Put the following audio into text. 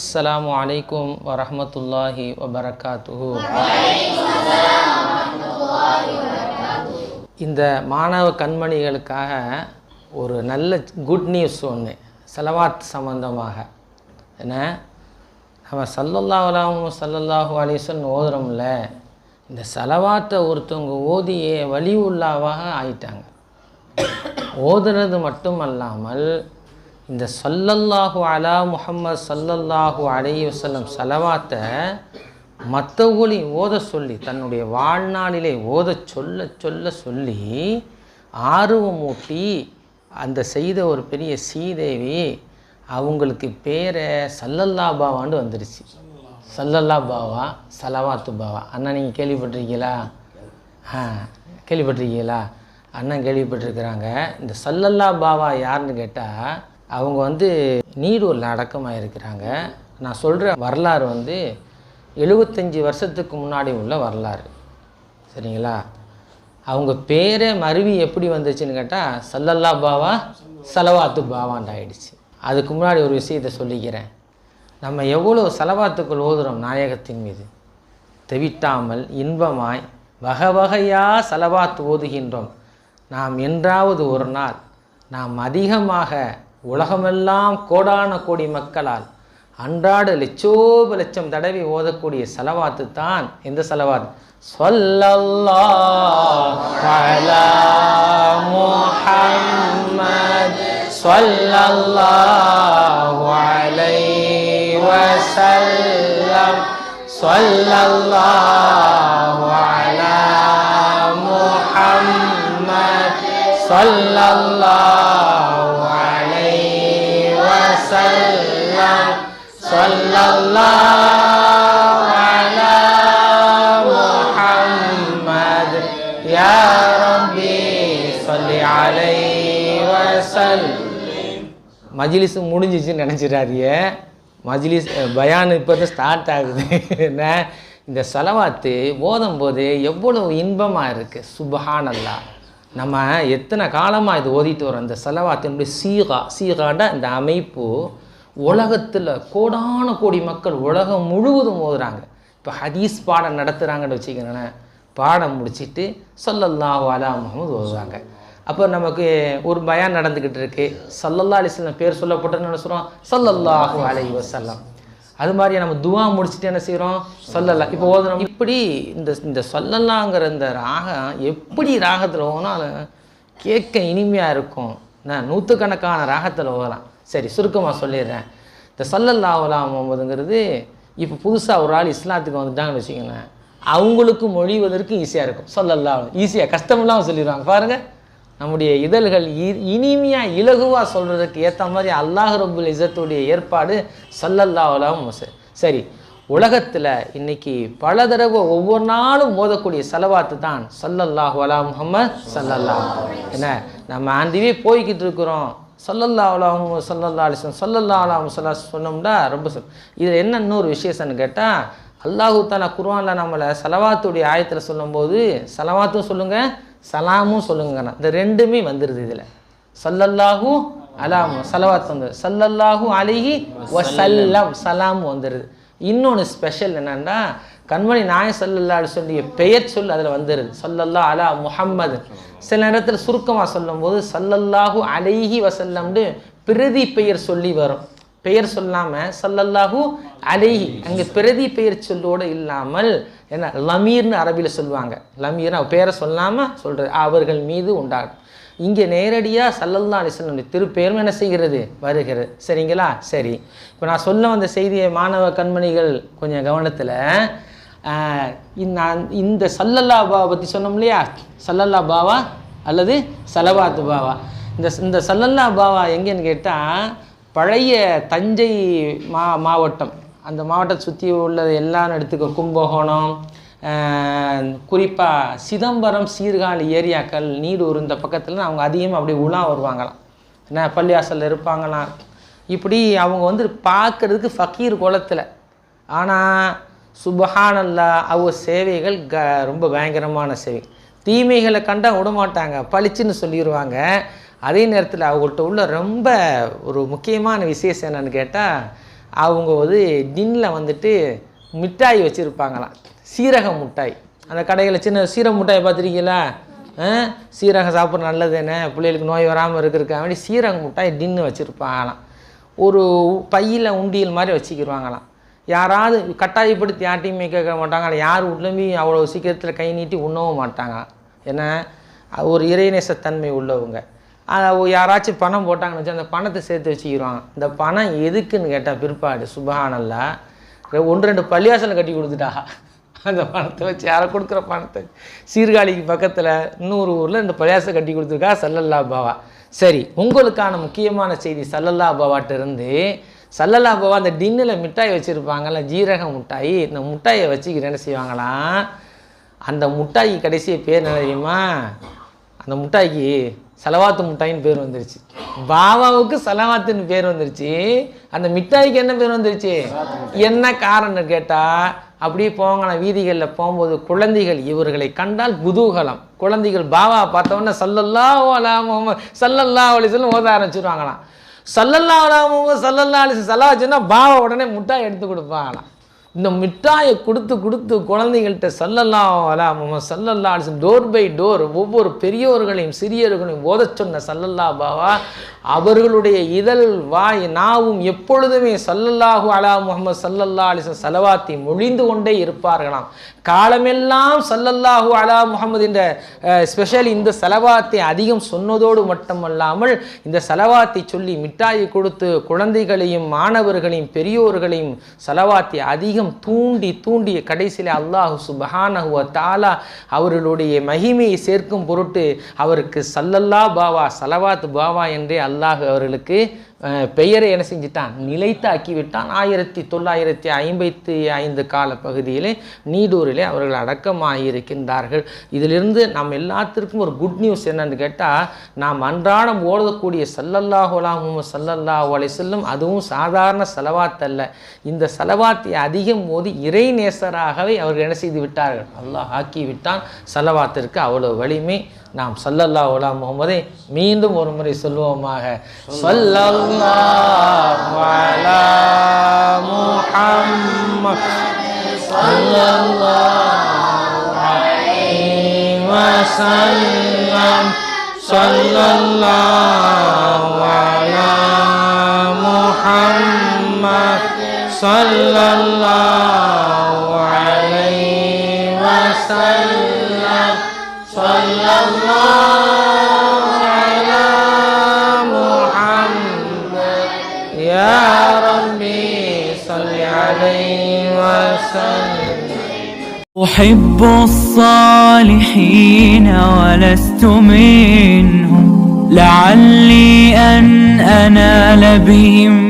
அஸ்ஸலாமு அலைக்கும் வரஹ்மத்துல்லாஹி வபரகாத்துஹு இந்த மாணவ கண்மணிகளுக்காக ஒரு நல்ல குட் நியூஸ் ஒன்று செலவாத் சம்பந்தமாக. என்ன? நம்ம சல்லல்லா அலாஹு சல்லல்லாஹு அலிசன் ஓதுறோம்ல இந்த செலவாத்தை ஒருத்தவங்க ஓதியே வலி உள்ளாவாக ஆயிட்டாங்க. ஓதுறது மட்டுமல்லாமல் இந்த சல்லல்லாஹு அலா முஹம்மது சல்லல்லாஹு அலைஹி வசல்லம் செலவாத்தை மற்றவங்களையும் ஓத சொல்லி தன்னுடைய வாழ்நாளிலே ஓத சொல்ல சொல்ல சொல்லி ஆர்வமூட்டி அந்த செய்த ஒரு பெரிய சீதேவி அவங்களுக்கு பேரை சல்லல்லா பாவான்னு வந்துடுச்சு சல்லல்லா பாவா சலவாத்து பாவா. அண்ணா நீங்கள் கேள்விப்பட்டிருக்கீங்களா? ஆ கேள்விப்பட்டிருக்கீங்களா? அண்ணன் கேள்விப்பட்டிருக்கிறாங்க. இந்த சல்லல்லா பாவா யாருன்னு கேட்டால் அவங்க வந்து நீடூரில் அடக்கமாக இருக்கிறாங்க நான் சொல்கிற வரலாறு வந்து எழுபத்தஞ்சி வருஷத்துக்கு முன்னாடி உள்ள வரலாறு. சரிங்களா? அவங்க பேரே மருவி எப்படி வந்துச்சுன்னு கேட்டால் சல்லல்லா பாவா சலவாத்து பாவான் ஆயிடுச்சு. அதுக்கு முன்னாடி ஒரு விஷயத்தை சொல்லிக்கிறேன். நம்ம எவ்வளோ செலவாத்துக்கள் ஓதுறோம் நாயகத்தின் மீது? தெவிட்டாமல் இன்பமாய் வகை வகையாக செலவாத்து ஓதுகின்றோம். நாம் என்றாவது ஒரு நாள் நாம் அதிகமாக உலகமெல்லாம் கோடான கோடி மக்களால் அன்றாட லட்சோப லட்சம் தடவை ஓதக்கூடிய செலவாத்து தான் எந்த செலவாத் சொல்லல்லாஹ் அலா وسلم صلى الله على محمد யா ربي சொல்லி عليه وسلم மஜ்லிஸ் முடிஞ்சிச்சுன்னு நினச்சிடாதீங்க. மஜ்லிஸ் பயான் இப்போ தான் ஸ்டார்ட் ஆகுது. என்ன? இந்த செலவாத்து ஓதும் போது எவ்வளவு இன்பமாக இருக்குது சுபஹானல்லா. நம்ம எத்தனை காலமாக இது ஓதிட்டு வரோம்? இந்த செலவாத்தினுடைய சீகா சீகாட இந்த அமைப்பு உலகத்தில் கோடான கோடி மக்கள் உலகம் முழுவதும் ஓதுறாங்க. இப்போ ஹதீஸ் பாடம் நடத்துகிறாங்கன்னு வச்சுக்கிறேன் பாடம் முடிச்சிட்டு சொல்லல்லா வாலா முகமது ஓதுவாங்க அப்போ நமக்கு ஒரு பயான் நடந்துக்கிட்டு இருக்குது சல்லல்லா அலிஸ்லாம் பேர் சொல்லப்பட்டதுன்னு என்ன சொல்கிறோம் சல்லல்லாஹு அலைஹி வஸல்லம். அது மாதிரி நம்ம துவா முடிச்சுட்டு என்ன செய்கிறோம் சொல்லலாம் இப்போ ஓதுனோம் இப்படி இந்த இந்த சொல்லலாங்கிற இந்த ராகம் எப்படி ராகத்தில் ஓனாலும் கேட்க இனிமையாக இருக்கும். நான் நூற்றுக்கணக்கான ராகத்தில் ஓகலாம் சரி சுருக்கமாக சொல்லிடுறேன். இந்த சல்லல்லா அலா முகமதுங்கிறது இப்போ புதுசாக ஒரு ஆள் இஸ்லாத்துக்கு வந்துட்டாங்கன்னு வச்சுக்கோங்களேன். அவங்களுக்கு மொழிவதற்கு ஈஸியாக இருக்கும். சொல்லல்லா ஈஸியாக கஷ்டமில்லாமல் சொல்லிடுவாங்க. பாருங்கள் நம்முடைய இதழ்கள் இனிமையாக இலகுவாக சொல்கிறதுக்கு ஏற்ற மாதிரி அல்லாஹ் ரபுல் இசத்துடைய ஏற்பாடு சல்லல்லாஹலாம் சரி உலகத்தில் இன்னைக்கு பல தடவை ஒவ்வொரு நாளும் மோதக்கூடிய செலவாத்து தான் சல்லல்லாஹு அலா முஹம்மத் சல்லல்லாஹ் என்ன? நம்ம ஆண்டிவே போய்கிட்டு இருக்கிறோம். சல்லல்லா அலாம் சல்லல்லா அலிஸ்லம் சல்லல்லா அலாம் சொல்லா சொன்னோம்னா ரொம்ப சொல். இதில் என்ன இன்னொரு விசேஷம்னு கேட்டால் அல்லாஹூ தாலா குர்வானில் நம்மளை செலவாத்துடைய ஆயத்தில் சொல்லும்போது செலவாத்தும் சொல்லுங்கள் சலாமும் சொல்லுங்கண்ணா. இந்த ரெண்டுமே வந்துடுது இதில். சல்லல்லாஹு அலாம் சலவாத் வந்து சல்லல்லாஹு அலிஹி வசல்லம் சலாம் வந்துடுது இன்னொன்று ஸ்பெஷல் என்னன்னா கண்மணி நாய சல்லல்லா சொல்லிய பெயர் சொல் அதில் வந்துடுது சல்லல்லா அலா முஹம்மது. சில நேரத்தில் சுருக்கமாக சொல்லும்போது சல்லல்லாஹு அலைஹி வசல்லம்னு பிரதி பெயர் சொல்லி வரும். பெயர் சொல்லாமல் சல்லல்லாஹூ அலைஹி அங்கே பிரதி பெயர் சொல்லோடு இல்லாமல் என்ன லமீர்னு அரபியில் சொல்லுவாங்க. லமீர்னு பேரை சொல்லாமல் சொல்கிறது அவர்கள் மீது உண்டாகும். இங்கே நேரடியாக சல்லல்லா அலிஸ்லமுடைய திருப்பெயரும் என்ன செய்கிறது? வருகிறது. சரிங்களா? சரி. இப்போ நான் சொல்ல வந்த செய்தியை மாணவ கண்மணிகள் கொஞ்சம் கவனத்தில் நான் இந்த சல்லல்லா பாவா பற்றி சொன்னோம் இல்லையா? சல்லல்லா பாவா அல்லது சலவாத்து பாவா இந்த இந்த சல்லல்லா பாவா எங்கேன்னு கேட்டால் பழைய தஞ்சை மா மாவட்டம். அந்த மாவட்டத்தை சுற்றி உள்ளது எல்லாம் எடுத்துக்க. கும்பகோணம் குறிப்பாக சிதம்பரம் சீர்காழி ஏரியாக்கள் நீடூர் இந்த பக்கத்தில் அவங்க அதிகமாக அப்படி உலா வருவாங்களாம். என்ன பள்ளியாசலில் இருப்பாங்களாம். இப்படி அவங்க வந்து பார்க்குறதுக்கு ஃபக்கீர் குளத்தில் ஆனால் சுபஹானல்லா அவங்க சேவைகள் க ரொம்ப பயங்கரமான சேவை. தீமைகளை கண்டால் விடமாட்டாங்க. பளிச்சுன்னு சொல்லிடுவாங்க அதே நேரத்தில் அவங்கள்ட்ட உள்ள ரொம்ப ஒரு முக்கியமான விசேஷம் என்னன்னு கேட்டால் அவங்க வந்து டின்னில் வந்துட்டு மிட்டாய் வச்சுருப்பாங்களாம். சீரக மிட்டாய். அந்த கடையில் சின்ன சீரக மிட்டாய் பார்த்துருக்கீங்களா சீரகம் சாப்பிட்ற நல்லது என்ன? பிள்ளைகளுக்கு நோய் வராமல் இருக்கிறதுக்காக வேண்டி சீரக மிட்டாய் டின்னு வச்சுருப்பாங்களாம். ஒரு பையில் உண்டியல் மாதிரி வச்சுக்கிடுவாங்களாம் யாராவது கட்டாயப்படுத்தி யார்ட்டையுமே கேட்க மாட்டாங்க யார் உள்ளமே அவ்வளோ சீக்கிரத்தில் கை நீட்டி உண்ணவும் மாட்டாங்க ஏன்னா ஒரு இறைநேசத்தன்மை உள்ளவங்க. யாராச்சும் பணம் போட்டாங்கன்னு வச்சு அந்த பணத்தை சேர்த்து வச்சுக்கிடுவாங்க இந்த பணம் எதுக்குன்னு கேட்டால் பிற்பாடு சுபஹானல்லா. ஒன்று ரெண்டு பள்ளியாசலை கட்டி கொடுத்துட்டா. அந்த பணத்தை வச்சு யாரை கொடுக்குற பணத்தை. சீர்காழிக்கு பக்கத்தில் இன்னொரு ஊரில் இந்த பள்ளியாசை கட்டி கொடுத்துருக்கா சல்லல்லா பாவா சரி உங்களுக்கான முக்கியமான செய்தி சல்லல்லா பாவாட்டிருந்து சல்லல்லா பாவா அந்த டின்னில் மிட்டாய் வச்சுருப்பாங்கல்ல ஜீரக மிட்டாய் இந்த முட்டாயை வச்சுக்கிற என்ன செய்வாங்களாம் அந்த முட்டாய்க்கு கடைசி பேர் என்ன தெரியுமா? அந்த முட்டாய்க்கு செலவாத்து முட்டாயின்னு பேர் வந்துருச்சு. பாபாவுக்கு செலவாத்துன்னு பேர் வந்துருச்சு. அந்த மிட்டாய்க்கு என்ன பேர் வந்துருச்சு? என்ன காரணம் கேட்டால் அப்படியே போங்கன வீதிகளில் போகும்போது குழந்தைகள் இவர்களை கண்டால் குதூகலம். குழந்தைகள் பாபா பார்த்தவொடனே சல்லல்லா அலா முகமது சல்லல்லா அலிசல்லம் ஓத ஆரம்பிச்சிருவாங்களாம். சல்லல்லா அலா முகமது சல்லல்லா அலிசன் சல்லா வச்சுன்னா பாபா உடனே முட்டாய் எடுத்து கொடுப்பாங்களாம். இந்த மிட்டாயை கொடுத்து கொடுத்து குழந்தைகள்கிட்ட சல்லல்லாம் அலா சல்லல்லா டோர் பை டோர் ஒவ்வொரு பெரியோர்களையும் சிறியவர்களையும் ஓத சொன்ன சல்லல்லா பாவா அவர்களுடைய இதழ் வாய் நாவும் எப்பொழுதுமே சல்லல்லாஹு அலா முகமது சல்லல்லா அலிசன் செலவாத்தி மொழிந்து கொண்டே இருப்பார்களாம். காலமெல்லாம் சல்லல்லாஹு அலா முகமது என்ற ஸ்பெஷல் இந்த செலவாத்தை அதிகம் சொன்னதோடு மட்டுமல்லாமல் இந்த செலவாத்தை சொல்லி மிட்டாயை கொடுத்து குழந்தைகளையும் மாணவர்களையும் பெரியோர்களையும் செலவாத்தி அதிகம் தூண்டி தூண்டிய கடைசியில் அல்லாஹு சுபஹானஹுவ தாலா அவர்களுடைய மகிமையை சேர்க்கும் பொருட்டு அவருக்கு சல்லல்லா பாவா சலவாத் பாவா என்றே அல்லாஹ் அவர்களுக்கு பெயரை என்ன செஞ்சிட்டான்? நிலைத்தாக்கி விட்டான் ஆயிரத்தி தொள்ளாயிரத்தி ஐம்பத்தி ஐந்து கால பகுதியிலே நீடூரிலே அவர்கள் அடக்கமாகி இருக்கின்றார்கள் இதிலிருந்து நாம் எல்லாத்திற்கும் ஒரு குட் நியூஸ் என்னன்னு கேட்டால் நாம் அன்றாடம் ஓடக்கூடிய சல்லல்லாஹுலாமும் அலா செல்லும் அதுவும் சாதாரண செலவாத் அல்ல. இந்த செலவாத்தை அதிகம் மோதி இறை நேசராகவே அவர்கள் என்ன செய்து விட்டார்கள்? அல்லாஹ் ஆக்கி விட்டான் செலவாத்திற்கு அவ்வளோ வலிமை. நாம் சல்லல்லாஹு உலா முகமதை மீண்டும் ஒரு முறை சொல்லுவோமாக. சொல்லல்லா சொல்லல்லா முஹம்மத் சல்லல்லாஹு அலைஹி வஸல்லம். சல்லல்லாஹு அலா முஹம்மத் சல்லல்லாஹு أحب الصالحين ولست منهم. لعلي أن أنال بهم